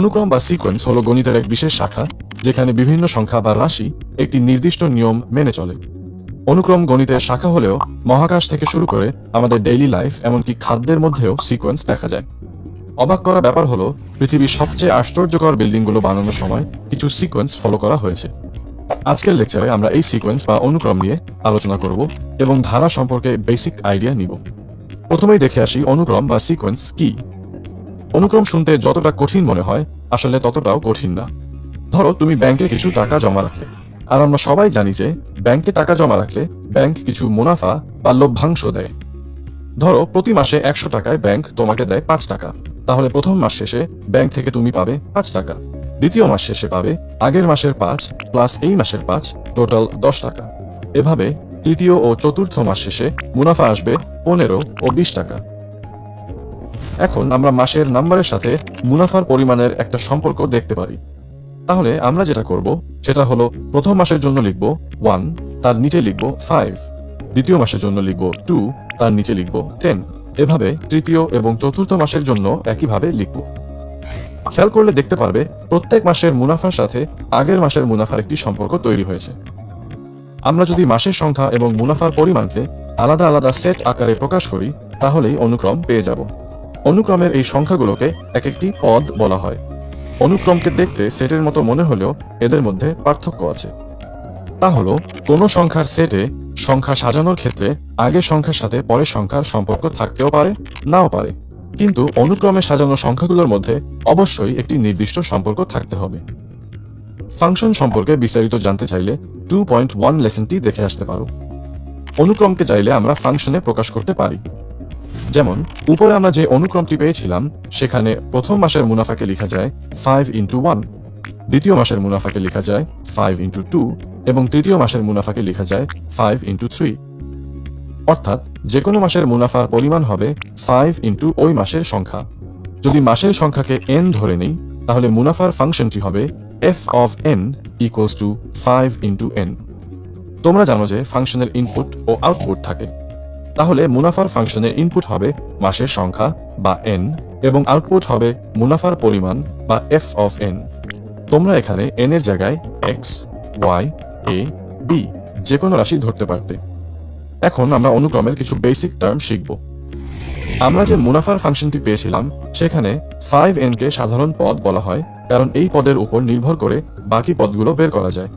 অনুক্রম বা সিকোয়েন্স হলো গণিতের এক বিশেষ শাখা, যেখানে বিভিন্ন সংখ্যা বা রাশি একটি নির্দিষ্ট নিয়ম মেনে চলে। অনুক্রম গণিতের শাখা হলেও মহাকাশ থেকে শুরু করে আমাদের ডেইলি লাইফ এমনকি খাদ্যের মধ্যেও সিকোয়েন্স দেখা যায়। অবাক করা ব্যাপার হলো, পৃথিবীর সবচেয়ে আশ্চর্যকর বিল্ডিংগুলো বানানোর সময় কিছু সিকোয়েন্স ফলো করা হয়েছে। আজকের লেকচারে আমরা এই সিকোয়েন্স বা অনুক্রম নিয়ে আলোচনা করব এবং ধারা সম্পর্কে বেসিক আইডিয়া নিব। প্রথমেই দেখে আসি অনুক্রম বা সিকোয়েন্স কি। অনুক্রম শুনতে যতটা কঠিন মনে হয়, আসলে ততটাও কঠিন না। ধরো, তুমি ব্যাংকে কিছু টাকা জমা রাখলে, আর আমরা সবাই জানি যে, ব্যাংকে টাকা জমা রাখলে ব্যাংক কিছু মুনাফা বা লভ্যাংশ দেয়। ধরো, প্রতি মাসে একশো টাকায় ব্যাংক তোমাকে দেয় পাঁচ টাকা। তাহলে প্রথম মাস শেষে ব্যাংক থেকে তুমি পাবে পাঁচ টাকা। দ্বিতীয় মাস শেষে পাবে আগের মাসের পাঁচ প্লাস এই মাসের পাঁচ টোটাল দশ টাকা। এভাবে তৃতীয় ও চতুর্থ মাস শেষে মুনাফা আসবে পনেরো ও বিশ টাকা। এখন আমরা মাসের নাম্বারের সাথে মুনাফার পরিমাণের একটা সম্পর্ক দেখতে পারি। তাহলে আমরা যেটা করব, সেটা হলো প্রথম মাসের জন্য লিখব ওয়ান, তার নিচে লিখব ফাইভ। দ্বিতীয় মাসের জন্য লিখব টু, তার নিচে লিখব টেন। এভাবে তৃতীয় এবং চতুর্থ মাসের জন্য একইভাবে লিখব। খেয়াল করলে দেখতে পারবে, প্রত্যেক মাসের মুনাফার সাথে আগের মাসের মুনাফার একটি সম্পর্ক তৈরি হয়েছে। আমরা যদি মাসের সংখ্যা এবং মুনাফার পরিমাণকে আলাদা আলাদা সেট আকারে প্রকাশ করি, তাহলেই অনুক্রম পেয়ে যাব। অনুক্রমের এই সংখ্যাগুলোকে এক একটি পদ বলা হয়। অনুক্রমকে দেখতে সেটের মতো মনে হলেও এদের মধ্যে পার্থক্য আছে। তা হলো, কোনো সংখ্যার সেটে সংখ্যা সাজানোর ক্ষেত্রে আগের সংখ্যার সাথে পরের সংখ্যার সম্পর্ক থাকতেও পারে, নাও পারে। কিন্তু অনুক্রমে সাজানো সংখ্যাগুলোর মধ্যে অবশ্যই একটি নির্দিষ্ট সম্পর্ক থাকতে হবে। ফাংশন সম্পর্কে বিস্তারিত জানতে চাইলে টু পয়েন্ট ওয়ান লেসনটি দেখে আসতে পারো। অনুক্রমকে চাইলে আমরা ফাংশনে প্রকাশ করতে পারি। যেমন, উপরে আমরা যে অনুক্রমটি পেয়েছিলাম, সেখানে প্রথম মাসের মুনাফাকে লেখা যায় ফাইভ ইন্টু ওয়ান দ্বিতীয় মাসের মুনাফাকে লেখা যায় ফাইভ ইন্টু টু এবং তৃতীয় মাসের মুনাফাকে লেখা যায় ফাইভ ইন্টু থ্রি অর্থাৎ যে কোনো মাসের মুনাফার পরিমাণ হবে ফাইভ ইন্টু ওই মাসের সংখ্যা। যদি মাসের সংখ্যাকে এন ধরে নেই, তাহলে মুনাফার ফাংশনটি হবে F of N equals to five into N তোমরা জানো যে ফাংশনের ইনপুট ও আউটপুট থাকে। তাহলে মুনাফার ফাংশনের ইনপুট হবে মাসের সংখ্যা বা এন এবং আউটপুট হবে মুনাফার পরিমাণ বা এফ অফ এন তোমরা এখানে এন এর জায়গায় এক্স ওয়াই এ বি যে কোনো রাশি ধরতে পারতে। এখন আমরা অনুক্রমের কিছু বেসিক টার্ম শিখব। আমরা যে মুনাফার ফাংশনটি পেয়েছিলাম, সেখানে ফাইভ এন কে সাধারণ পদ বলা হয়, কারণ এই পদের উপর নির্ভর করে বাকি পদগুলো বের করা যায়।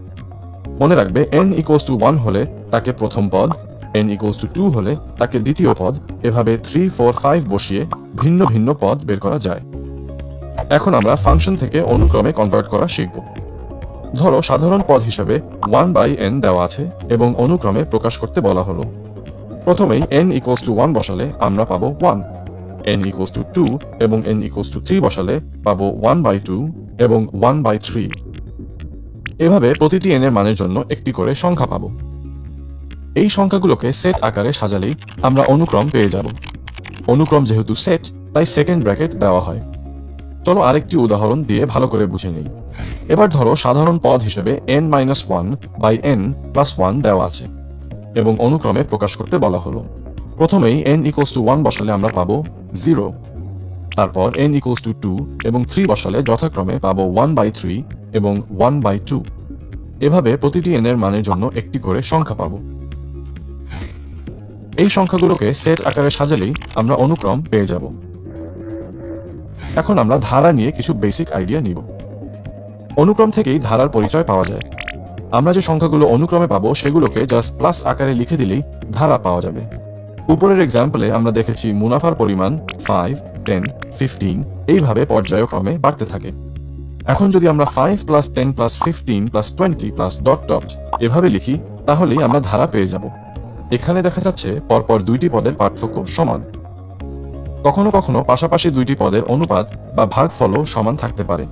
মনে রাখবে এন ইকুয়ালস টু ওয়ান হলে তাকে প্রথম পদ এন ইকুয়ালস টু টু হলে তাকে দ্বিতীয় পদ, এভাবে থ্রি ফোর ফাইভ বসিয়ে ভিন্ন ভিন্ন পদ বের করা যায়। এখন আমরা ফাংশন থেকে অনুক্রমে কনভার্ট করা শিখব। ধরো সাধারণ পদ হিসাবে ওয়ান বাই এন দেওয়া আছে এবং অনুক্রমে প্রকাশ করতে বলা হলো। প্রথমেই এন ইকুয়ালস টু ওয়ান বসালে আমরা পাবো one N equals to two এবং এন ইকুয়ালস টু থ্রি বসালে পাবো ওয়ান বাই টু এবং ওয়ান বাই থ্রি এভাবে প্রতিটি এন এর মানের জন্য একটি করে সংখ্যা পাবো। এই সংখ্যাগুলোকে সেট আকারে সাজালেই আমরা অনুক্রম পেয়ে যাব। অনুক্রম যেহেতু সেট তাই সেকেন্ড ব্র্যাকেট দেওয়া হয়। চলো আরেকটি উদাহরণ দিয়ে ভালো করে বুঝে নিই। এবার ধরো সাধারণ পদ হিসেবে N minus one by N plus one দেওয়া আছে এবং অনুক্রমে প্রকাশ করতে বলা হলো। প্রথমেই এন ইকুয়ালস টু ওয়ান বসালে আমরা পাবো জিরো তারপর এন ইকুয়ালস টু টু এবং থ্রি বসালে যথাক্রমে পাবো ওয়ান বাই থ্রি এবং ওয়ান বাই টু এভাবে প্রতিটি এন এর মানের জন্য একটি করে সংখ্যা পাবো। এই সংখ্যাগুলোকে সেট আকারে সাজালেই আমরা অনুক্রম পেয়ে যাব। এখন আমরা ধারা নিয়ে কিছু বেসিক আইডিয়া নিব। অনুক্রম থেকেই ধারার পরিচয় পাওয়া যায়। আমরা যে সংখ্যাগুলো অনুক্রমে পাবো সেগুলোকে জাস্ট প্লাস আকারে লিখে দিলেই ধারা পাওয়া যাবে। উপরের এক্সাম্পলে আমরা দেখেছি মুনাফার পরিমাণ ফাইভ টেন ফিফটিন এইভাবে পর্যায়ক্রমে বাড়তে থাকে। এখন যদি আমরা five plus ten plus fifteen plus twenty plus dot dot এভাবে লিখি, তাহলেই আমরা ধারা পেয়ে যাব। এখানে দেখা যাচ্ছে পরপর দুইটি পদের পার্থক্য সমান। কখনো কখনো পাশাপাশি দুইটি পদের অনুপাত বা ভাগফলও সমান থাকতে পারে।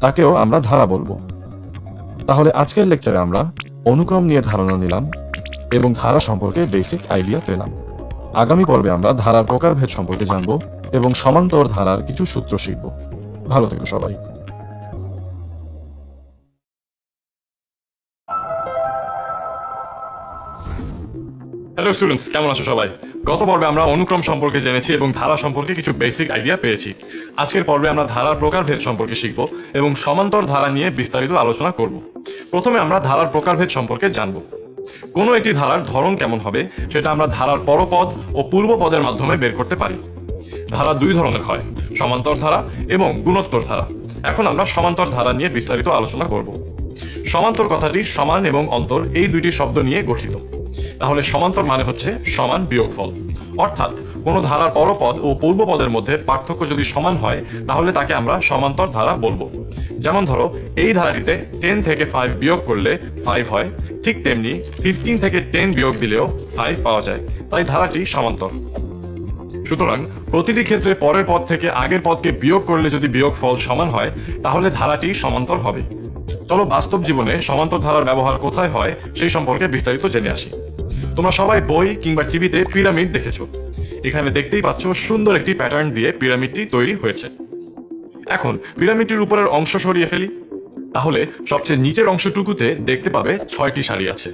তাকেও আমরা ধারা বলব। তাহলে আজকের লেকচারে আমরা অনুক্রম নিয়ে ধারণা নিলাম এবং ধারা সম্পর্কে বেসিক আইডিয়া পেলাম। আগামী পর্বে আমরা ধারার প্রকারভেদ সম্পর্কে জানব এবং সমান্তর ধারার কিছু সূত্র শিখব। ভালো থেকো সবাই। হ্যালো স্টুডেন্টস কেমন আছো সবাই? গত পর্বে আমরা অনুক্রম সম্পর্কে জেনেছি এবং ধারা সম্পর্কে কিছু বেসিক আইডিয়া পেয়েছি। আজকের পর্বে আমরা ধারার প্রকারভেদ সম্পর্কে শিখব এবং সমান্তর ধারা নিয়ে বিস্তারিত আলোচনা করব। প্রথমে আমরা ধারার প্রকারভেদ সম্পর্কে জানব। কোনো একটি ধারার ধরন কেমন হবে, সেটা আমরা ধারার পরপদ ও পূর্বপদের মাধ্যমে বের করতে পারি। ধারা দুই ধরনের হয়, সমান্তর ধারা এবং গুণোত্তর ধারা। এখন আমরা সমান্তর ধারা নিয়ে বিস্তারিত আলোচনা করব। সমান্তর কথাটি সমান এবং অন্তর এই দুইটি শব্দ নিয়ে গঠিত। তাহলে সমান্তর মানে হচ্ছে সমান বিয়োগফল। অর্থাৎ কোনো ধারার পরপদ ও পূর্বপদের মধ্যে পার্থক্য যদি সমান হয়, তাহলে তাকে আমরা সমান্তর ধারা বলব। যেমন ধরো, এই ধারাটিতে টেন থেকে ফাইভ বিয়োগ করলে ফাইভ হয়, ঠিক তেমনি ফিফটিন থেকে টেন বিয়োগ দিলেও ফাইভ পাওয়া যায়, তাই ধারাটি সমান্তর। সুতরাং প্রতিটি ক্ষেত্রে পরের পদ থেকে আগের পদকে বিয়োগ করলে যদি বিয়োগ ফল সমান হয়, তাহলে ধারাটি সমান্তর হবে। চলো বাস্তব জীবনে সমান্তর ধারার ব্যবহার কোথায় হয় সেই সম্পর্কে বিস্তারিত জেনে আসি। তোমরা সবাই বই কিংবা টিভিতে পিরামিড দেখেছ। এখানে দেখতেই পাচ্ছ সুন্দর একটি প্যাটার্ন দিয়ে পিরামিডটি তৈরি হয়েছে। এখন, পিরামিডটির উপরের অংশ সরিয়ে ফেলি। তাহলে, সবচেয়ে নিচের অংশটুকুতে দেখতে পাবে ছয়টি সারি আছে।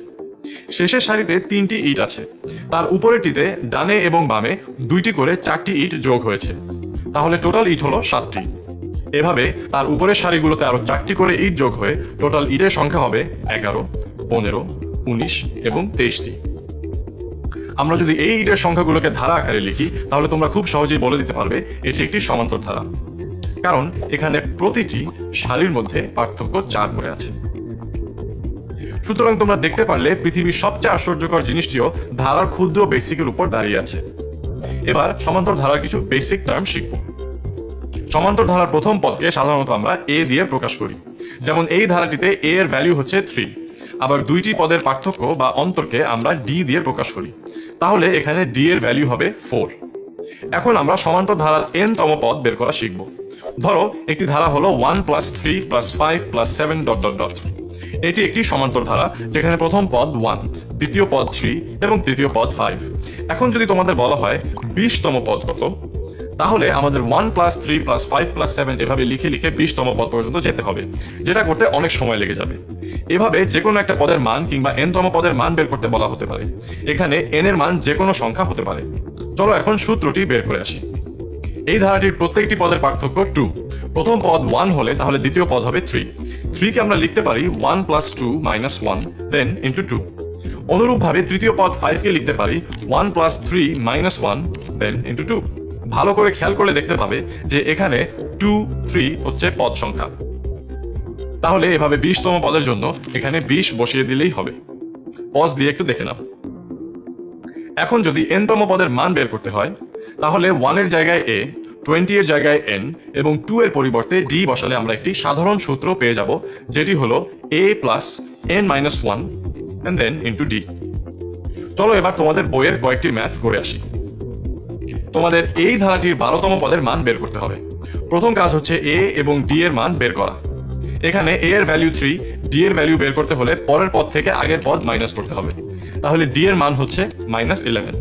শেষের সারিতে তিনটি ইট আছে। তার উপরেরটিতে ডানে এবং বামে দুইটি করে চারটি ইট যোগ হয়েছে। তাহলে টোটাল ইট হলো সাতটি। এভাবে তার উপরের সারিগুলোতে আরও চারটি করে ইট যোগ হয়ে টোটাল ইটের সংখ্যা হবে এগারো, পনেরো, উনিশ এবং তেইশটি। আমরা যদি এই ইটের সংখ্যাগুলোকে ধারা আকারে লিখি, তাহলে তোমরা খুব সহজেই বলে দিতে পারবে এটি একটি সমান্তর ধারা। কারণ এখানে প্রতিটি সারির মধ্যে পার্থক্য চার করে আছে। সুতরাং তোমরা দেখতে পারলে পৃথিবীর সবচেয়ে আশ্চর্যকর জিনিসটিও ধারার ক্ষুদ্র বেসিকের উপর দাঁড়িয়ে আছে। এবার সমান্তর ধারার কিছু বেসিক টার্ম শিখব। সমান্তর ধারার প্রথম পদকে সাধারণত আমরা এ দিয়ে প্রকাশ করি। যেমন এই ধারাটিতে এ এর ভ্যালু হচ্ছে থ্রি আবার দুইটি পদের পার্থক্য বা অন্তরকে আমরা ডি দিয়ে প্রকাশ করি। তাহলে এখানে ডি এর ভ্যালু হবে ফোর এখন আমরা সমান্তর ধারার এন তম পদ বের করা শিখব। ধরো, একটি ধারা হলো one plus three plus five plus seven dot dot dot এটি একটি সমান্তর ধারা যেখানে প্রথম পদ ওয়ান দ্বিতীয় পদ থ্রি এবং তৃতীয় পদ ফাইভ এখন যদি তোমাদের বলা হয় বিশতম পদ কত? তাহলে আমাদের one plus three plus five plus seven এভাবে লিখে লিখে বিশতম পদ পর্যন্ত যেতে হবে, যেটা করতে অনেক সময় লেগে যাবে। এভাবে যে কোনো একটা পদের মান কিংবা এন তম পদের মান বের করতে বলা হতে পারে। এখানে এন এর মান যে কোনো সংখ্যা হতে পারে। চলো এখন সূত্রটি বের করে আসি। এই ধারাটির প্রত্যেকটি পদের পার্থক্য টু প্রথম পদ ওয়ান হলে তাহলে দ্বিতীয় পদ হবে থ্রি থ্রিকে আমরা লিখতে পারি one plus two minus one then into two অনুরূপভাবে তৃতীয় পদ ফাইভকে লিখতে পারি one plus three minus one then into two ভালো করে খেয়াল করলে দেখতে পাবে যে এখানে টু থ্রি হচ্ছে পদ সংখ্যা। তাহলে এভাবে বিশতম পদের জন্য এখানে বিশ বসিয়ে দিলেই হবে। পজ দিয়ে একটু দেখে নাও। এখন যদি এন তম পদের মান বের করতে হয়, তাহলে ওয়ানের জায়গায় এ টোয়েন্টি এর জায়গায় এন এবং টু এর পরিবর্তে ডি বসালে আমরা একটি সাধারণ সূত্র পেয়ে যাব, যেটি হলো A plus N minus one and then into D চলো এবার তোমাদের বইয়ের কয়েকটি ম্যাথ করে আসি। তোমাদের এই ধারাটির বারোতম পদের মান বের করতে হবে। প্রথম কাজ হচ্ছে এ এবং ডি এর মান বের করা। এখানে এ এর ভ্যালু থ্রি ডি এর ভ্যালু বের করতে হলে পরের পদ থেকে আগের পদ মাইনাস করতে হবে। তাহলে ডি এর মান হচ্ছে মাইনাস ইলেভেন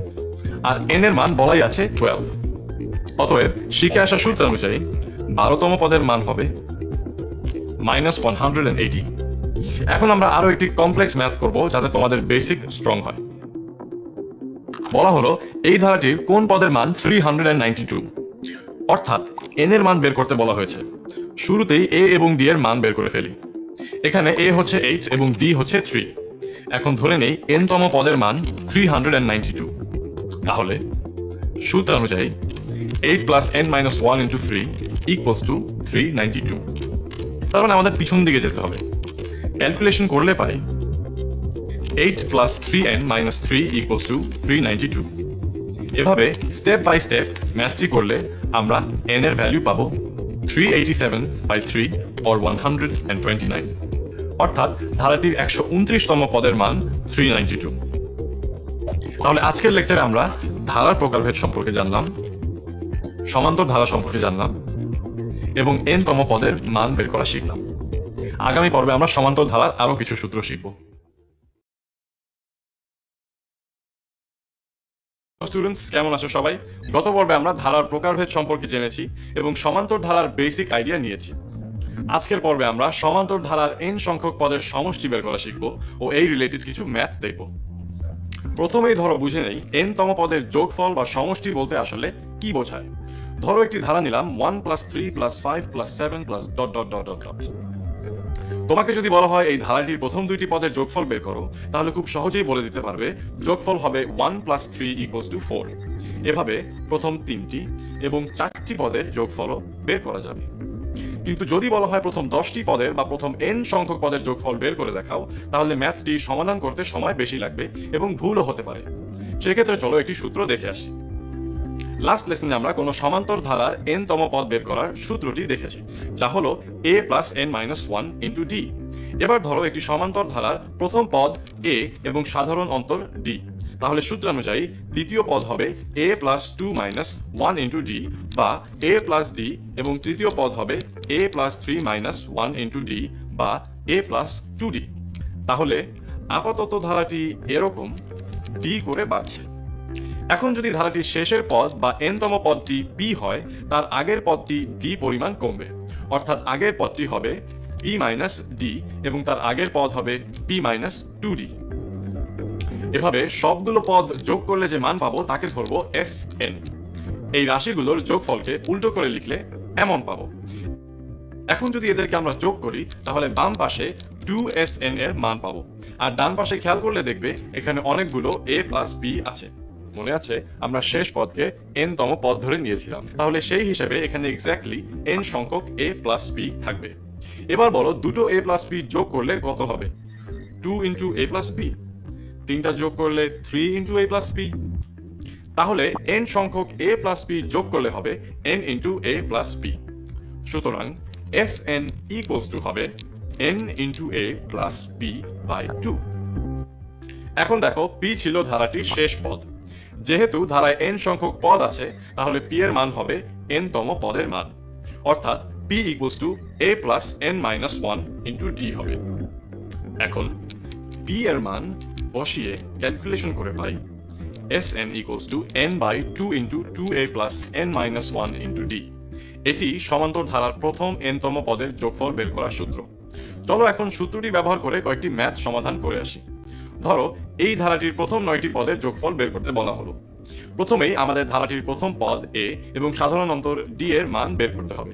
আর এন এর মান বলাই আছে টুয়েলভ অতএব শিখে আসা সূত্র অনুযায়ী বারোতম পদের মান হবে মাইনাস ওয়ান হান্ড্রেড এখন আমরা আরও একটি কমপ্লেক্স ম্যাথ করব যাতে তোমাদের বেসিক স্ট্রং হয়। বলা হলো এই ধারাটির কোন পদের মান থ্রি টু অর্থাৎ এন এর মান বের করতে বলা হয়েছে। শুরুতেই এ এবং ডি এর মান বের করে ফেলি। এখানে এ হচ্ছে এইট এবং ডি হচ্ছে থ্রি এখন ধরে নেই এন তম পদের মান থ্রি হান্ড্রেড টু তাহলে সূত্র অনুযায়ী eight plus n minus one into three equals to three ninety two তার মানে আমাদের পিছন দিকে যেতে হবে। ক্যালকুলেশন করলে পাই eight plus three n minus three equals to three ninety two এভাবে স্টেপ বাই স্টেপ ম্যাথটি করলে আমরা এন এর ভ্যালু পাবো three eighty seven by three or one hundred and twenty nine অর্থাৎ ধারাটির একশো উনত্রিশতম পদের মান থ্রি নাইনটি টু তাহলে আজকের লেকচারে আমরা ধারার প্রকারভেদ সম্পর্কে জানলাম, সমান্তর ধারা সম্পর্কে জানলাম, এবং এন তম পদের মান বের করা শিখলাম। আগামী পর্বে আমরা সমান্তর ধারার আরও কিছু সূত্র শিখব। স্টুডেন্টস কেমন আছো সবাই? গত পর্বে আমরা ধারার প্রকারভেদ সম্পর্কে জেনেছি এবং সমান্তর ধারার বেসিক আইডিয়া নিয়েছি। আজকের পর্বে আমরা সমান্তর ধারার এন সংখ্যক পদের সমষ্টি বের করা শিখব ও এই রিলেটেড কিছু ম্যাথ দেখব। প্রথমেই ধরো বুঝে নেই এন তম পদের যোগফল বা সমষ্টি বলতে আসলে কি বোঝায়? ধরো একটি ধারা নিলাম one plus three plus five plus seven plus dot dot dot dot তোমাকে যদি বলা হয় এই ধারাটির প্রথম দুইটি পদের যোগফল বের করো, তাহলে খুব সহজেই বলে দিতে পারবে যোগফল হবে one plus three equals to four এভাবে প্রথম তিনটি এবং চারটি পদের যোগফলও বের করা যাবে। কিন্তু যদি বলা হয় প্রথম দশটি পদের বা প্রথম এন সংখ্যক পদের যোগফল বের করে দেখাও, তাহলে ম্যাথটি সমাধান করতে সময় বেশি লাগবে এবং ভুলও হতে পারে। সেক্ষেত্রে চলো একটি সূত্র দেখে আসি। লাস্ট লেসনে আমরা কোনো সমান্তর ধারার এন তম পদ বের করার সূত্রটি দেখেছি, যা হলো a plus n minus one into d এবার ধরো একটি সমান্তর ধারার প্রথম পদ এ এবং সাধারণ অন্তর ডি তাহলে সূত্রানুযায়ী দ্বিতীয় পদ হবে a plus two minus one into d বা এ প্লাস ডি এবং তৃতীয় পদ হবে a plus three minus one into d বা এ প্লাস টু ডি তাহলে আপাতত ধারাটি এরকম ডি করে বাড়ছে। এখন যদি ধারাটির শেষের পদ বা এনতম পদটি পি হয়, তার আগের পদটি ডি পরিমাণ কমবে। অর্থাৎ আগের পদটি হবে পি মাইনাস ডি এবং তার আগের পদ হবে পি মাইনাস টু ডি এভাবে সবগুলো পদ যোগ করলে যে মান পাবো, তাকে ধরবো এস এন এই রাশিগুলোর যোগফলকে উল্টো করে লিখলে এমন পাবো। এখন যদি এদেরকে আমরা যোগ করি, তাহলে বাম পাশে টু এস এন এর মান পাবো। আর ডান পাশে খেয়াল করলে দেখবে, এখানে অনেকগুলো এ প্লাস বি আছে। মনে আছে, আমরা শেষ পদকে এন তম পদ ধরে নিয়েছিলাম। তাহলে সেই হিসেবে এখানে এক্স্যাক্টলি এন সংখ্যক এ প্লাস বি থাকবে। এবার বলো, দুটো এ প্লাস বি যোগ করলে কত হবে? Two into a plus b তিনটা যোগ করলে three into a plus b তাহলে এন সংখ্যক এ প্লাস পি যোগ করলে হবে n into a plus p সুতরাং এস এন ইকুয়ালস টু হবে n into a plus p by two এখন দেখো পি ছিল ধারাটির শেষ পদ। যেহেতু ধারায় এন সংখ্যক পদ আছে, তাহলে পি এর মান হবে এন তম পদের মান। অর্থাৎ p equals to a plus n minus one into d হবে। এখন পি এর মান বসিয়ে ক্যালকুলেশন করে পাই। S n equals to n by two into two a plus n minus one into d এটি সমান্তর ধারার প্রথম এনতম পদের যোগফল বের করার সূত্র। চলো এখন সূত্রটি ব্যবহার করে কয়েকটি ম্যাথ সমাধান করে আসি। ধরো, এই ধারাটির প্রথম নয়টি পদের যোগফল বের করতে বলা হলো। প্রথমেই আমাদের ধারাটির প্রথম পদ এ এবং সাধারণ অন্তর ডি এর মান বের করতে হবে।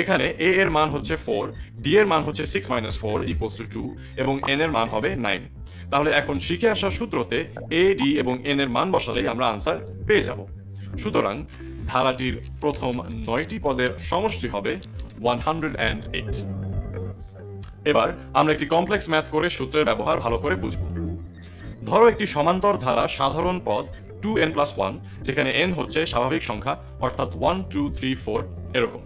এখানে এ এর মান হচ্ছে ফোর ডি এর মান হচ্ছে six minus four equals to two এবং এন এর মান হবে নাইন তাহলে এখন শিখে আসা সূত্রতে এ ডি এবং এন এর মান বসালেই আমরা আনসার পেয়ে যাব। সুতরাং ধারাটির প্রথম নয়টি পদের সমষ্টি হবে ওয়ান হান্ড্রেড অ্যান্ড এইট এবার আমরা একটি কমপ্লেক্স ম্যাথ করে সূত্রের ব্যবহার ভালো করে বুঝব। ধরো একটি সমান্তর ধারা সাধারণ পদ টু এন প্লাস ওয়ান যেখানে এন হচ্ছে স্বাভাবিক সংখ্যা, অর্থাৎ ওয়ান টু থ্রি ফোর এরকম।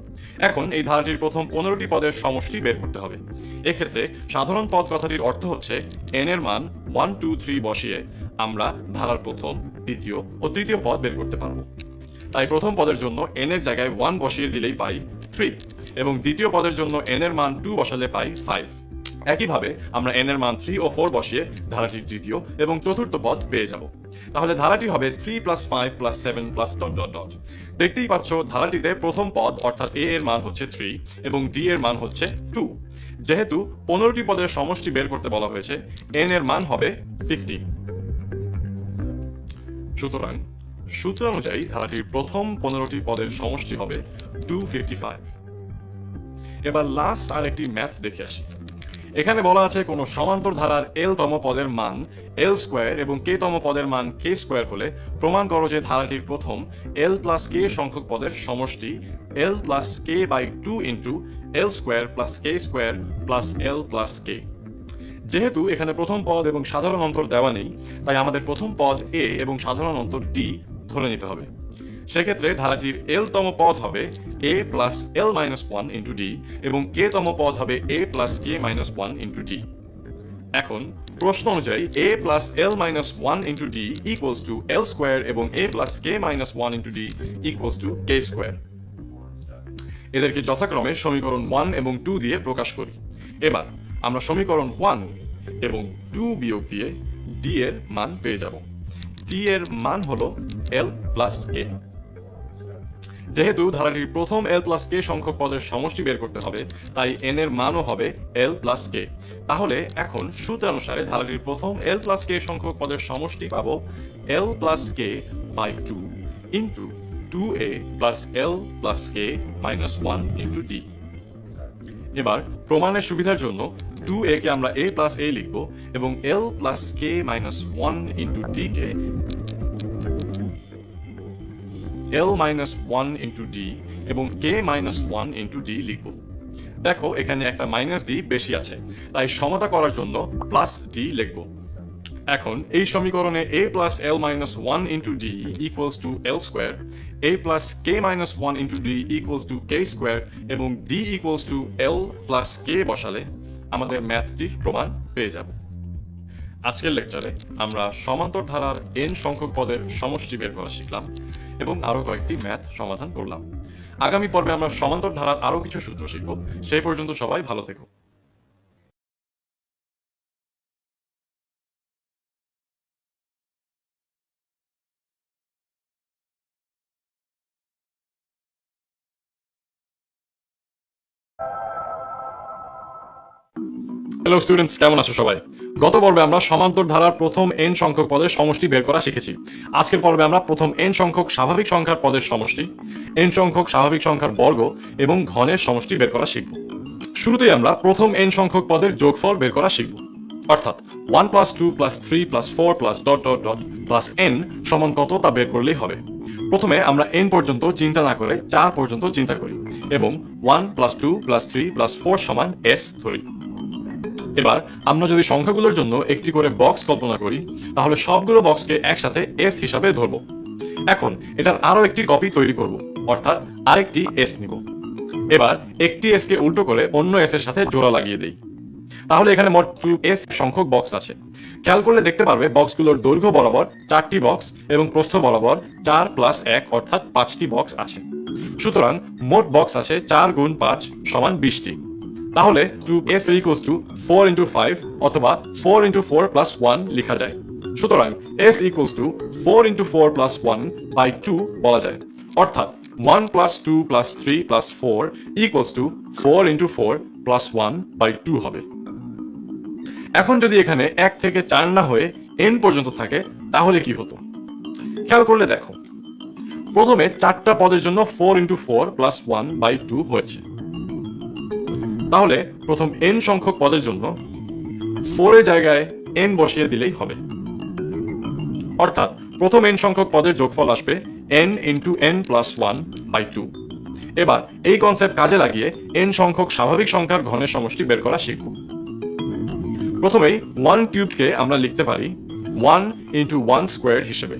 এখন এই ধারাটির প্রথম পনেরোটি পদের সমষ্টি বের করতে হবে। এক্ষেত্রে সাধারণ পদ কথাটির অর্থ হচ্ছে এন এর মান ওয়ান টু থ্রি বসিয়ে আমরা ধারার প্রথম, দ্বিতীয় ও তৃতীয় পদ বের করতে পারব। তাই প্রথম পদের জন্য এন এর জায়গায় ওয়ান বসিয়ে দিলেই পাই থ্রি এবং দ্বিতীয় পদের জন্য এন এর মান টু বসালে পাই ফাইভ একইভাবে আমরা এন এর মান থ্রি ও ফোর বসিয়ে ধারাটির তৃতীয় এবং চতুর্থ পদ পেয়ে যাব। তাহলে ধারাটি হবে three plus five plus seven plus dot dot dot দেখতেই পাচ্ছ ধারাটিতে প্রথম পদ অর্থাৎ এ এর মান হচ্ছে থ্রি এবং ডি এর মান হচ্ছে টু যেহেতু পনেরোটি পদের সমষ্টি বের করতে বলা হয়েছে এন এর মান হবে ফিফটিন সুতরাং সূত্র অনুযায়ী ধারাটির প্রথম পনেরোটি পদের সমষ্টি হবে টু ফিফটি ফাইভ এবার লাস্ট আর একটি ম্যাথ দেখে আসি। এখানে বলা আছে কোনো সমান্তর ধারার এল তম পদের মান এল স্কোয়ার এবং কে তম পদের মান কে স্কোয়ার হলে প্রমাণ করো যে ধারাটির প্রথম এল প্লাস কে সংখ্যক পদের সমষ্টি l plus k by two into l square plus k square plus l plus k যেহেতু এখানে প্রথম পদ এবং সাধারণ অন্তর দেওয়া নেই, তাই আমাদের প্রথম পদ এ এবং সাধারণ অন্তর ডি ধরে নিতে হবে। সেক্ষেত্রে ধারাটির এল তম পদ হবে a plus l minus one into d এবং কে তম পদ হবে a plus k minus one into d এখন প্রশ্ন অনুযায়ী a plus l minus one into d equals to l square এবং a plus k minus one into d equals to k square এদেরকে যথাক্রমে সমীকরণ ওয়ান এবং টু দিয়ে প্রকাশ করি। এবার আমরা সমীকরণ ওয়ান এবং টু বিয়োগ দিয়ে ডি এর মান পেয়ে যাব। ডি এর মান হলো এল প্লাস কে যেহেতু ধারাটির প্রথম এল প্লাস কে সংখ্যক পদের সমষ্টি বের করতে হবে, তাই এন এর মানও হবে এল প্লাস কে তাহলে এখন সূত্রানুসারে ধারাটির প্রথম এল প্লাস কে সংখ্যক পদের সমষ্টি পাবো l plus k by two into two a plus l plus k minus one into d এবার প্রমাণের সুবিধার জন্য টু এ কে আমরা এ প্লাস এ লিখব এবং l plus k minus one into d কে l minus one into d এবং k minus one into d লিখব। দেখো, এখানে একটা মাইনাস ডি বেশি আছে, তাই সমতা করার জন্য প্লাস ডি লিখব। এখন, এই সমীকরণে a plus l minus one into d equals to l square a plus k minus one into d equals to k square এবং d equals to l plus k বসালে আমাদের ম্যাথটির প্রমাণ পেয়ে যাব। আজকের লেকচারে আমরা সমান্তর ধারার এন সংখ্যক পদের সমষ্টি বের করা শিখলাম এবং আরও কয়েকটি ম্যাথ সমাধান করলাম। আগামী পর্বে আমরা সমান্তর ধারার আরও কিছু সূত্র শিখব। সেই পর্যন্ত সবাই ভালো থেকো। হ্যালো স্টুডেন্টস কেমন আছো সবাই? গত পর্বে আমরা সমান্তর ধারার প্রথম এন সংখ্যক পদের সমষ্টি বের করা শিখেছি। আজকের পর্বে আমরা প্রথম এন সংখ্যক স্বাভাবিক সংখ্যার পদের সমষ্টি এন সংখ্যক স্বাভাবিক সংখ্যার বর্গ এবং ঘনের সমষ্টি বের করা শিখব। শুরুতেই আমরা প্রথম এন সংখ্যক পদের যোগফল বের করা শিখব। অর্থাৎ one plus two plus three plus four plus dot dot dot plus n সমান কত তা বের করলেই হবে। প্রথমে আমরা এন পর্যন্ত চিন্তা না করে চার পর্যন্ত চিন্তা করি এবং one plus two plus three plus four সমান এস ধরি। এবার আমরা যদি সংখ্যাগুলোর জন্য একটি করে বক্স কল্পনা করি, তাহলে সবগুলো বক্সকে একসাথে এস হিসাবে ধরব। এখন এটার আরও একটি কপি তৈরি করব, অর্থাৎ আরেকটি এস নিব। এবার একটি এস কে উল্টো করে অন্য এস এর সাথে জোড়া লাগিয়ে দেই। তাহলে এখানে মোট টু এস সংখ্যক বক্স আছে। খেয়াল করলে দেখতে পারবে বক্সগুলোর দৈর্ঘ্য বরাবর চারটি বক্স এবং প্রস্থ বরাবর চার প্লাস এক, অর্থাৎ পাঁচটি বক্স আছে। সুতরাং মোট বক্স আছে চার গুণ পাঁচ সমান বিশটি। তাহলে two s equals to four into five অথবা four into four plus one লেখা যায়। সুতরাং s equals to four into four plus one by two বলা যায়। অর্থাৎ one plus two plus three plus four equals to four into four plus one by two হবে। এখন যদি এখানে এক থেকে চার না হয়ে এন পর্যন্ত থাকে, তাহলে কি হতো? খেয়াল করলে দেখো, প্রথমে চারটা পদের জন্য four into four plus one by two হয়েছে। তাহলে প্রথম এন সংখ্যক পদের জন্য ফোরের জায়গায় এন বসিয়ে দিলেই হবে। অর্থাৎ প্রথম এন সংখ্যক পদের যোগফল আসবে n into n plus one by two এবার এই কনসেপ্ট কাজে লাগিয়ে এন সংখ্যক স্বাভাবিক সংখ্যার ঘনের সমষ্টি বের করা শিখব। প্রথমেই ওয়ান কিউবকে আমরা লিখতে পারি ওয়ান ইন্টু ওয়ান স্কোয়ার হিসেবে।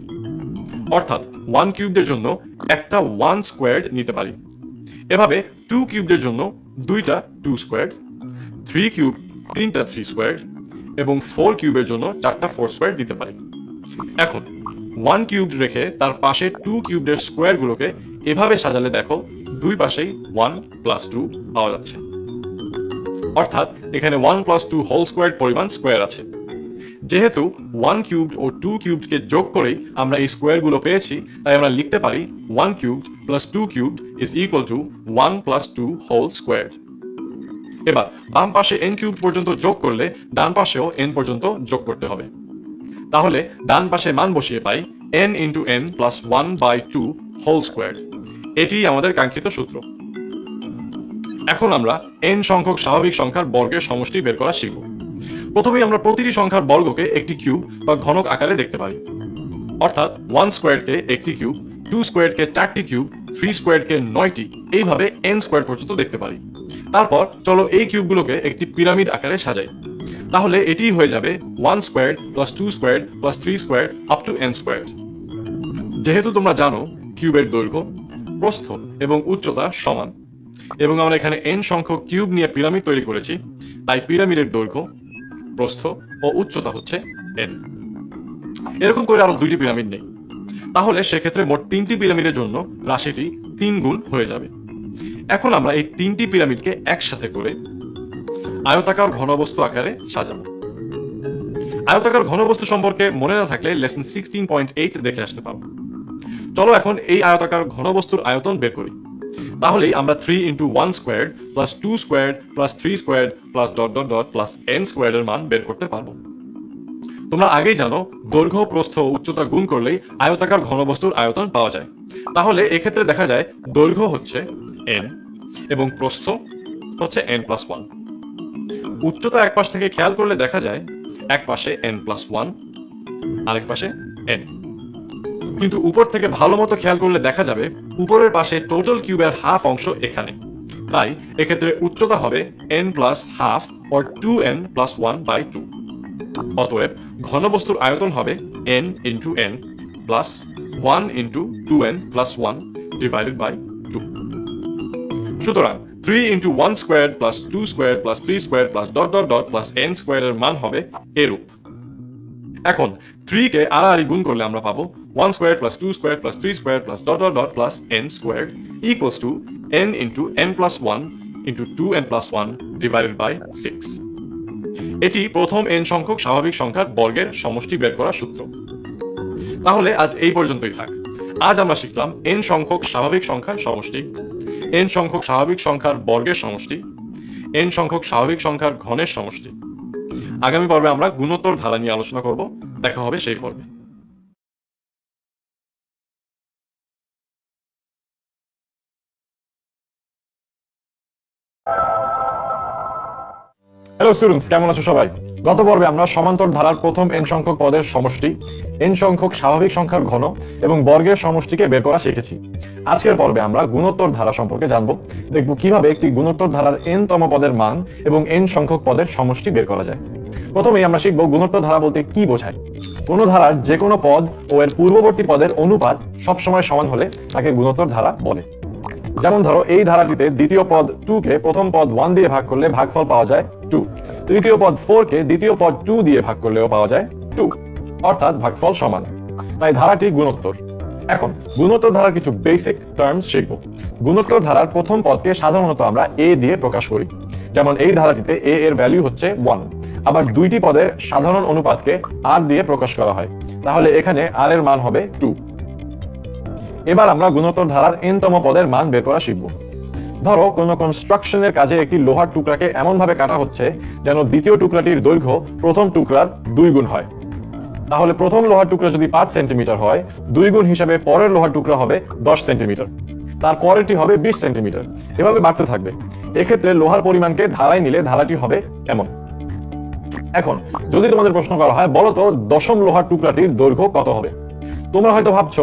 অর্থাৎ ওয়ান কিউবদের জন্য একটা ওয়ান স্কোয়ার নিতে পারি। এভাবে টু কিউবদের জন্য দুইটা টু স্কোয়ার থ্রি কিউব তিনটা থ্রি স্কোয়ার এবং ফোর কিউবের জন্য চারটা ফোর স্কোয়ার দিতে পারি। এখন ওয়ান কিউব রেখে তার পাশে টু কিউবের স্কোয়ারগুলোকে এভাবে সাজালে দেখো দুই পাশেই ওয়ান প্লাস টু পাওয়া যাচ্ছে। অর্থাৎ এখানে one plus two whole square পরিমাণ স্কোয়ার আছে। যেহেতু ওয়ান কিউব ও টু কিউবকে যোগ করেই আমরা এই স্কোয়ারগুলো পেয়েছি, তাই আমরা লিখতে পারি one cube plus two cube is equal to one plus two whole square এবার, বাম পাশে এন কিউব পর্যন্ত যোগ করলে ডান পাশেও এন পর্যন্ত যোগ করতে হবে। তাহলে ডান পাশে মান বসিয়ে পাই n into n plus one by two whole square এটি আমাদের কাঙ্ক্ষিত সূত্র। এখন আমরা এন সংখ্যক স্বাভাবিক সংখ্যার বর্গের সমষ্টি বের করা শিখব। প্রথমেই আমরা প্রতিটি সংখ্যার বর্গকে একটি কিউব বা ঘনক আকারে দেখতে পারি অর্থাৎ ওয়ান স্কোয়ারকে একটি কিউব টু স্কোয়ারকে চারটি কিউব থ্রি স্কোয়ারকে নয়টি, এইভাবে এন স্কোয়ার পর্যন্ত দেখতে পারি। তারপর চলো এই কিউবগুলোকে একটি পিরামিড আকারে সাজাই। তাহলে এটি হয়ে যাবে one square plus two square plus three square up to n square যেহেতু তোমরা জানো, কিউবের দৈর্ঘ্য, প্রস্থ এবং উচ্চতা সমান। এবং আমরা এখানে এন সংখ্যক কিউব নিয়ে পিরামিড তৈরি করেছি, তাই পিরামিডের দৈর্ঘ্য প্রস্থ ও উচ্চতা হচ্ছে এন এরকম করে আরও দুইটি পিরামিড নেই। তাহলে সেক্ষেত্রে মোট তিনটি পিরামিডের জন্য রাশিটি তিন গুণ হয়ে যাবে। এখন আমরা এই তিনটি পিরামিডকে একসাথে করে আয়তাকার ঘনবস্তু আকারে সাজাবো। আয়তাকার ঘনবস্তু সম্পর্কে মনে না থাকলে লেসন সিক্সটিন পয়েন্ট এইট দেখে আসতে পারব চলো এখন এই আয়তাকার ঘনবস্তুর আয়তন বের করি। তাহলেই আমরা three into one square plus two square plus three square plus dot dot dot plus n স্কোয়ারের মান বের করতে পারব। তোমরা আগেই জানো, দৈর্ঘ্য, প্রস্থ, উচ্চতা গুণ করলেই আয়তাকার ঘনবস্তুর আয়তন পাওয়া যায়। তাহলে এক্ষেত্রে দেখা যায়, দৈর্ঘ্য হচ্ছে এন এবং প্রস্থ হচ্ছে এন প্লাস ওয়ান উচ্চতা এক পাশ থেকে খেয়াল করলে দেখা যায় এক পাশে এন প্লাস ওয়ান আরেক পাশে এন কিন্তু উপর থেকে ভালো মতো খেয়াল করলে দেখা যাবে উপরের পাশে টোটাল কিউবের হাফ অংশ এখানে। তাই এক্ষেত্রে উচ্চতা হবে n plus half or two n plus one by two অতএব ঘনবস্তুর আয়তন হবে n into n plus one into two n plus one divided by two সুতরাং three into one square plus two square plus three square plus dot dot dot plus n স্কোয়ারের মান হবে এরূপ। এখন থ্রি কে আড়াআড়ি গুণ করলে আমরা পাবো one square plus two square plus three square plus dot dot dot plus n square equals to n into n plus one into two n plus one divided by six এটি প্রথম N সংখ্যক স্বাভাবিক সংখ্যার বর্গের সমষ্টি বের করার সূত্র। তাহলে আজ এই পর্যন্তই থাক। আজ আমরা শিখলাম এন সংখ্যক স্বাভাবিক সংখ্যার সমষ্টি এন সংখ্যক স্বাভাবিক সংখ্যার বর্গের সমষ্টি এন সংখ্যক স্বাভাবিক সংখ্যার ঘনের সমষ্টি। আগামী পর্বে আমরা গুণোত্তর ধারা নিয়ে আলোচনা করব। দেখা হবে সেই পর্বে। হ্যালো স্টুডেন্টস কেমন আছো সবাই? গত পর্বে আমরা সমান্তর ধারার প্রথম এন সংখ্যক পদের সমষ্টি এন সংখ্যক স্বাভাবিক সংখ্যার ঘন এবং বর্গের সমষ্টিকে বের করা শিখেছি। আজকের পর্বে আমরা গুণোত্তর ধারা সম্পর্কে জানব। দেখব কীভাবে একটি গুণোত্তর ধারার এন তম পদের মান এবং এন সংখ্যক পদের সমষ্টি বের করা যায়। প্রথমেই আমরা শিখব গুণোত্তর ধারা বলতে কি বোঝায়। কোনো ধারার যে কোনো পদ ও এর পূর্ববর্তী পদের অনুপাত সবসময় সমান হলে তাকে গুণোত্তর ধারা বলে। যেমন ধরো, এই ধারাটিতে দ্বিতীয় পদ টু কে প্রথম পদ ওয়ান দিয়ে ভাগ করলে ভাগফল পাওয়া যায় টু তৃতীয় পদ ফোর কে দ্বিতীয় পদ টু দিয়ে ভাগ করলেও পাওয়া যায় টু অর্থাৎ ভাগফল সমান। তাই ধারাটি গুণোত্তর। এখন, গুণোত্তর ধারার কিছু বেসিক টার্মস শিখব। গুণোত্তর ধারার প্রথম পদকে সাধারণত আমরা এ দিয়ে প্রকাশ করি। যেমন এই ধারাটিতে এ এর ভ্যালু হচ্ছে ওয়ান আবার দুইটি পদের সাধারণ অনুপাতকে আর দিয়ে প্রকাশ করা হয়। তাহলে এখানে আর এর মান হবে টু এবার আমরা গুণোত্তর ধারার এন তম পদের মান বের করা শিখব। ধরো, কোনো কনস্ট্রাকশনের কাজে একটি লোহার টুকরাকে এমন ভাবে কাটা হচ্ছে যেন দ্বিতীয় টুকরাটির দৈর্ঘ্য প্রথম টুকরার দুই গুণ হয়। তাহলে প্রথম লোহার টুকরা যদি পাঁচ সেন্টিমিটার হয়, দুই গুণ হিসাবে পরের লোহার টুকরা হবে দশ সেন্টিমিটার। তার পরেরটি হবে বিশ সেন্টিমিটার। এভাবে বাড়তে থাকবে। এক্ষেত্রে লোহার পরিমাণকে ধারায় নিলে ধারাটি হবে এমন। এখন, যদি তোমাদের প্রশ্ন করা হয়, বলো তো দশম লোহার টুকরাটির দৈর্ঘ্য কত হবে? তোমরা হয়তো ভাবছ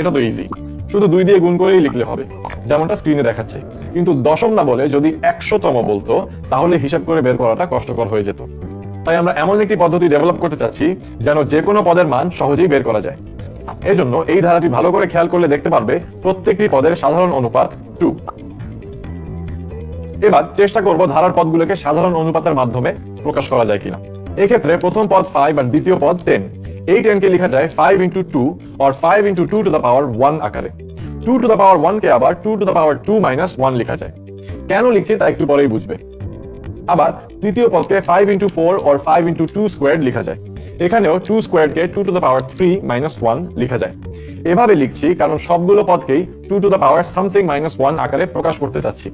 এটা তো ইজি শুধু দুই দিয়ে গুণ করেই লিখলে হবে, যেমনটা স্ক্রিনে দেখাচ্ছে। কিন্তু দশম না বলে যদি একশোতম বলতো, তাহলে হিসাব করে বের করাটা কষ্টকর হয়ে যেত। তাই আমরা এমন একটি পদ্ধতি ডেভেলপ করতে চাচ্ছি, যেন যে কোনো পদের মান সহজেই বের করা যায়। এজন্য এই ধারাটি ভালো করে খেয়াল করলে দেখতে পারবে, প্রত্যেকটি পদের সাধারণ অনুপাত টু এবার চেষ্টা করব ধারার পদগুলোকে সাধারণ অনুপাতের মাধ্যমে প্রকাশ করা যায় কিনা। এক্ষেত্রে প্রথম পদ ফাইভ আর দ্বিতীয় পদ টেন এই টেনকে লেখা যায় five into two R five into two to the power one আকারে। টু টু দ্য পাওয়ার ওয়ানকে আবার two to the power two minus one লেখা যায়। কেন লিখছি তা একটু পরেই বুঝবে। আবার তৃতীয় পদকে ফাইভ ইন্টু ফোর আর ফাইভ ইন্টু টু স্কোয়ার লেখা যায়। এখানেও টু স্কোয়ারকে two to the power three minus one লেখা যায়। এভাবে লিখছি কারণ সবগুলো পদকেই two to the power something minus one আকারে প্রকাশ করতে চাচ্ছি।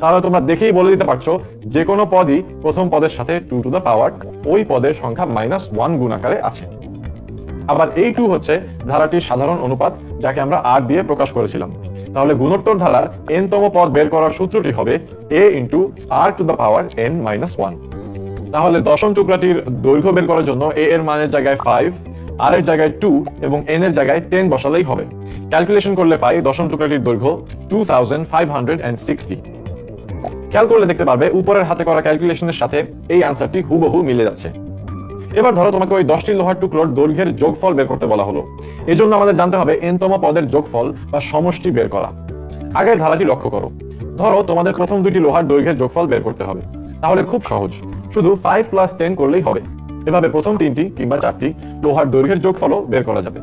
তাহলে তোমরা দেখেই বলে দিতে পারছ যে কোনো পদই প্রথম পদের সাথে টু টু দ্য পাওয়ার ওই পদের সংখ্যা মাইনাস ওয়ান গুণ আকারে আছে। আবার এই টু হচ্ছে ধারাটির সাধারণ অনুপাত, যাকে আমরা আর দিয়ে প্রকাশ করেছিলাম। তাহলে গুণোত্তর ধারার এন তম পদ বের করার সূত্রটি হবে a into r to the power n minus one তাহলে দশম টুকরাটির দৈর্ঘ্য বের করার জন্য এ এর মানের জায়গায় ফাইভ আর এর জায়গায় টু এবং এন এর জায়গায় টেন বসালেই হবে। ক্যালকুলেশন করলে পাই দশম টুকরাটির দৈর্ঘ্য two thousand five hundred and sixty খেয়াল করলে দেখতে পারবে, উপরের হাতে করা ক্যালকুলেশনের সাথে এই আনসারটি হুবহু মিলে যাচ্ছে। এবার ধরো তোমাকে ওই দশটি লোহার টুকরোর দৈর্ঘ্যের যোগফল বের করতে বলা হলো। এজন্য আমাদের জানতে হবে এনতম পদের যোগফল বা সমষ্টি বের করা। আগের ধারাটি লক্ষ্য করো। ধরো তোমাদের প্রথম দুটি লোহার দৈর্ঘ্যের যোগফল বের করতে হবে। তাহলে খুব সহজ। শুধু ফাইভ প্লাস টেন করলেই হবে। এভাবে প্রথম তিনটি কিংবা চারটি লোহার দৈর্ঘ্যের যোগফলও বের করা যাবে।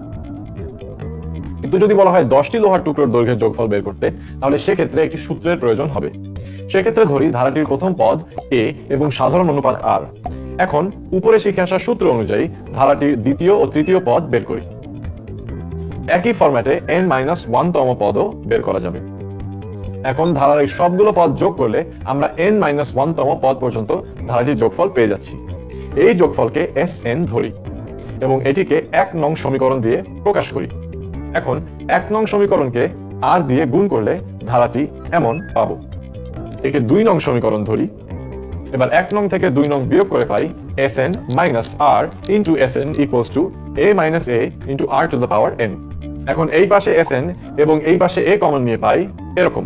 কিন্তু যদি বলা হয় দশটি লোহার টুকরোর দৈর্ঘ্যের যোগফল বের করতে, তাহলে সেক্ষেত্রে একটি সূত্রের প্রয়োজন হবে। সেক্ষেত্রে ধরি ধারাটির প্রথম পদ এ এবং সাধারণ অনুপাত আর এখন উপরে শিখে আসা সূত্র অনুযায়ী ধারাটির দ্বিতীয় ও তৃতীয় পদ বের করি। একই ফরম্যাটে এন মাইনাস ওয়ানতম পদও বের করা যাবে। এখন ধারার এই সবগুলো পদ যোগ করলে আমরা এন মাইনাস ওয়ানতম পদ পর্যন্ত ধারাটির যোগফল পেয়ে যাচ্ছি। এই যোগফলকে এস এন ধরি এবং এটিকে এক নং সমীকরণ দিয়ে প্রকাশ করি। এখন এক নং সমীকরণকে আর দিয়ে গুণ করলে ধারাটি এমন পাবো। একে দুই নং সমীকরণ ধরি। এবার এক নং থেকে দুই নং বিয়োগ করে পাই s n minus r into s n equals to a minus a into r to the power n এখন এই পাশে এস এন এবং এই পাশে এ কমন নিয়ে পাই এরকম।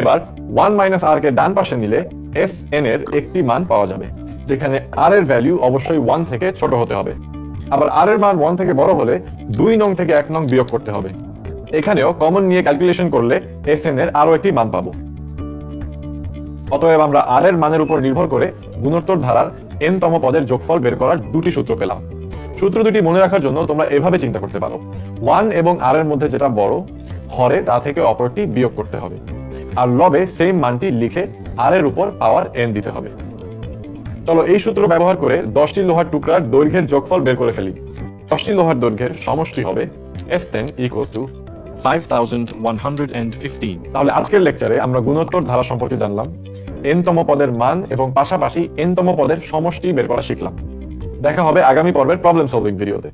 এবার ওয়ান মাইনাস আর কে ডান পাশে নিলে এস এন এর একটি মান পাওয়া যাবে, যেখানে আর এর ভ্যালু অবশ্যই ওয়ান থেকে ছোট হতে হবে। আবার আর এর মান ওয়ান থেকে বড় হলে দুই নং থেকে এক নং বিয়োগ করতে হবে। এখানেও কমন নিয়ে ক্যালকুলেশন করলে এস এর আরও একটি মান পাবো। অতএব আমরা আর এর মানের উপর নির্ভর করে গুণোত্তর ধারার এন তম পদের যোগফল বের করার দুটি সূত্র পেলাম। সূত্র দুটি মনে রাখার জন্য তোমরা এভাবে চিন্তা করতে পারো। ওয়ান এবং আর এর মধ্যে যেটা বড়, হরে তা থেকে অপরটি বিয়োগ করতে হবে। আর লবে সেম মানটি লিখে আর এর উপর পাওয়ার এন দিতে হবে। চলো এই সূত্র ব্যবহার করে দশটি লোহার টুকরার দৈর্ঘ্যের যোগফল বের করে ফেলি। দশটি লোহার দৈর্ঘ্যের সমষ্টি হবে এস টেন ইকুয়াল টু 5115 তাহলে আজকের লেকচারে আমরা গুণোত্তর ধারা সম্পর্কে জানলাম এন তম পদের মান এবং পাশাপাশি এন তম পদের সমষ্টি বের করা শিখলাম। দেখা হবে আগামী পর্বের প্রবলেম সলভিং ভিডিওতে